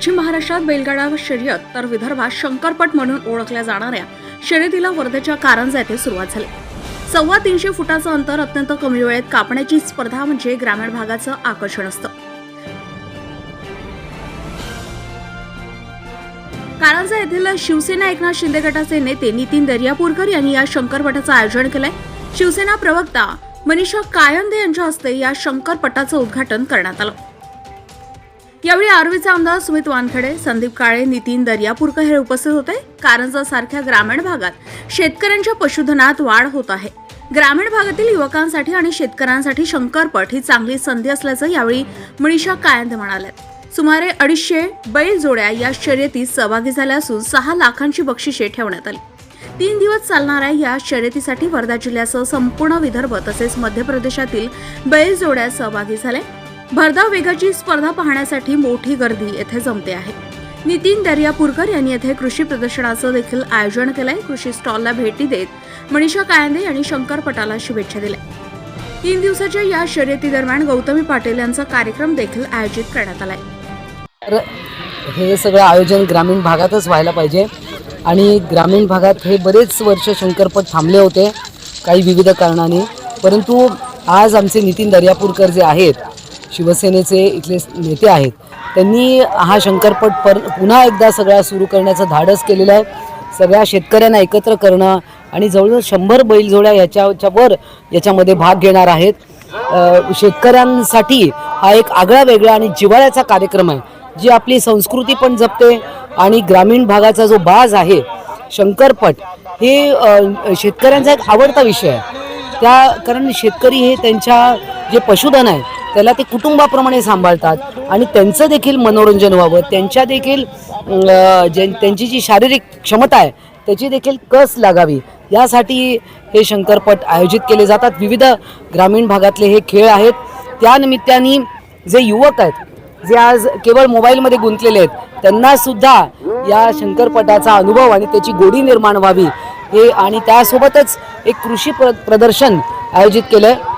पश्चिम महाराष्ट्रात बैलगाडा शर्यत तर विदर्भात शंकरपट म्हणून ओळखल्या जाणाऱ्या शर्यतीला वर्धेच्या कारंजा येथे सुरुवात झाली. सव्वा तीनशे फुटाचं अंतर अत्यंत कमी वेळेत कापण्याची स्पर्धा म्हणजे ग्रामीण भागाचं आकर्षण असतं. कारंजा येथील शिवसेना एकनाथ शिंदे गटाचे नेते नितीन दर्यापूरकर यांनी या शंकरपटाचं आयोजन केलंय. शिवसेना प्रवक्ता मनीषा कायंदे यांच्या हस्ते या शंकरपटाचं उद्घाटन करण्यात आलं. यावेळी आर्वीचे आमदार सुमित वानखेडे संदीप काळे नितीन दर्यापूरकर हे उपस्थित होते. कारंजा सारख्या ग्रामीण भागात शेतकऱ्यांच्या पशुधनात वाढ होत आहे. ग्रामीण भागातील युवकांसाठी आणि शेतकऱ्यांसाठी शंकरपट ही चांगली संधी असल्याचं यावेळी मनीषा कायंद म्हणाल्या सुमारे अडीचशे बैल जोड्या या शर्यतीत सहभागी झाल्या असून सहा लाखांची बक्षिसे ठेवण्यात आली. तीन दिवस चालणाऱ्या या शर्यतीसाठी वर्धा जिल्ह्यासह संपूर्ण विदर्भ तसेच मध्य प्रदेशातील बैल जोड्या सहभागी झाले. भरधाव वेगाची स्पर्धा पाहण्यासाठी मोठी गर्दी येथे जमते आहे. नितीन दर्यापूरकर यांनी येथे कृषी प्रदर्शनाचं देखील आयोजन केलंय. कृषी स्टॉलला भेटी देत मनीषा कायंदे यांनी शंकरपटाला शुभेच्छा दिल्या. तीन दिवसाच्या या शर्यती दरम्यान गौतमी पाटील यांचा कार्यक्रम देखील आयोजित करण्यात आलाय. तर हे सगळं आयोजन ग्रामीण भागातच व्हायला पाहिजे आणि ग्रामीण भागात हे बरेच वर्ष शंकरपट थांबले होते काही विविध कारणाने. परंतु आज आमचे नितीन दर्यापूरकर जे आहेत शिवसेनेचे इथले नेते आहेत. त्यांनी हा शंकरपट पर पुन्हा एकदा सगळा सुरू करण्याचं धाडस केलेलं आहे. सगळ्या शेतकऱ्यांना एकत्र करणं आणि जवळजवळ शंभर बैलजोड्या याच्याच्या वर याच्यामध्ये भाग घेणार आहेत. शेतकऱ्यांसाठी हा एक आगळा वेगळा आणि जिव्हाळ्याचा कार्यक्रम आहे जी आपली संस्कृती पण जपते आणि ग्रामीण भागाचा जो बाज आहे शंकरपट हे शेतकऱ्यांचा एक आवडता विषय आहे. त्या कारण शेतकरी हे त्यांच्या जे पशुधन आहे त्याला ते कुटुंबाप्रमाणे सांभाळतात. आणि त्यांचं देखील मनोरंजन व्हावं. त्यांच्या देखील त्यांची जी शारीरिक क्षमता आहे त्याची देखील कस लागावी? यासाठी हे शंकरपट आयोजित केले जातात. विविध ग्रामीण भागातले हे खेळ आहेत. त्यानिमित्ताने जे युवक आहेत जे आज केवळ मोबाईलमध्ये गुंतलेले आहेत त्यांनासुद्धा या शंकरपटाचा अनुभव आणि त्याची गोडी निर्माण व्हावी. हे आणि त्यासोबतच एक कृषी प्र प्रदर्शन आयोजित केलं आहे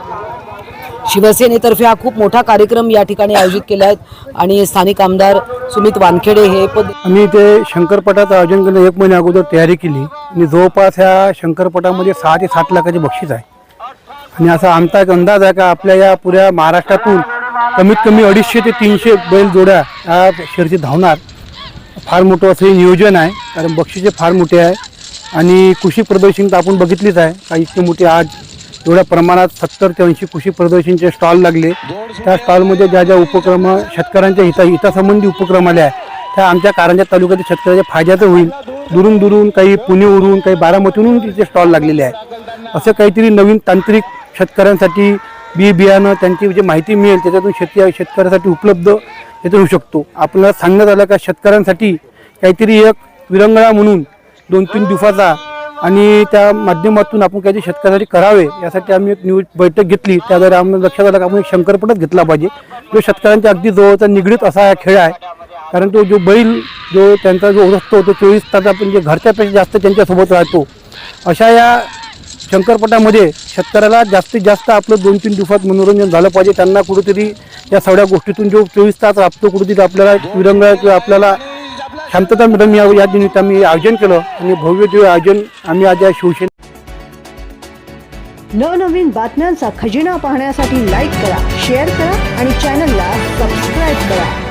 शिवसेनेतर्फे हा खूप मोठा कार्यक्रम या ठिकाणी आयोजित केला आहे आणि स्थानिक आमदार सुमित वानखेडे हे पण आम्ही ते शंकरपटाचं आयोजन करणं एक महिन्या अगोदर तयारी केली आणि जवळपास ह्या शंकरपटामध्ये सहा ते सात लाखाचे बक्षीस आहे. आणि असा आमचा एक अंदाज आहे का आपल्या या पुऱ्या महाराष्ट्रातून कमीत कमी अडीचशे ते तीनशे बैल जोड्या या शर्यतीत धावणार फार मोठं असं हे नियोजन आहे. कारण बक्षिसे फार मोठे आहे. आणि कृषी प्रदर्शन तर आपण बघितलीच आहे. का इतके मोठे आज एवढ्या प्रमाणात सत्तर ते ऐंशी कृषी प्रदर्शनचे स्टॉल लागले. त्या स्टॉलमध्ये ज्या ज्या उपक्रम शेतकऱ्यांच्या हिता हितासंबंधी उपक्रम आल्या त्या आमच्या कारंजा तालुक्यातील शेतकऱ्याच्या फायद्याचं होईल. दुरून दुरून काही पुणेवरून काही बारामतीवरून तिथे स्टॉल लागलेले आहे असं काहीतरी नवीन तांत्रिक शेतकऱ्यांसाठी बी बियाणं त्यांची जी माहिती मिळेल त्याच्यातून शेती शेतकऱ्यासाठी उपलब्ध याचं होऊ शकतो. आपल्याला सांगण्यात आलं का शेतकऱ्यांसाठी काहीतरी एक विरंगळा म्हणून दोन तीन दिवसाचा आणि त्या माध्यमातून आपण काहीतरी शेतकऱ्यासाठी करावे यासाठी आम्ही एक न्यूज बैठक घेतली. त्याद्वारे आम्हाला लक्षात आलं की आपण एक शंकरपटच घेतला पाहिजे. जो शेतकऱ्यांच्या अगदी जवळचा निगडीत असा हा खेळ आहे. कारण तो जो बैल जो त्यांचा जो असतो तो चोवीस तास आपण जे घरच्यापेक्षा जास्त त्यांच्यासोबत राहतो. अशा या शंकरपटामध्ये शेतकऱ्याला जास्तीत जास्त आपलं दोन तीन दिवसात मनोरंजन झालं पाहिजे. त्यांना कुठेतरी या सगळ्या गोष्टीतून जो चोवीस तास राबतो कुठेतरी आपल्याला विरंगळा किंवा आपल्याला शांतता मिळून या या निमित्त आम्ही आयोजन केलं. आणि भव्य दिव्य आयोजन आम्ही आज या शिवसेना नवनवीन बातम्यांचा खजिना पाहण्यासाठी लाईक करा शेअर करा आणि चॅनलला सबस्क्राईब करा.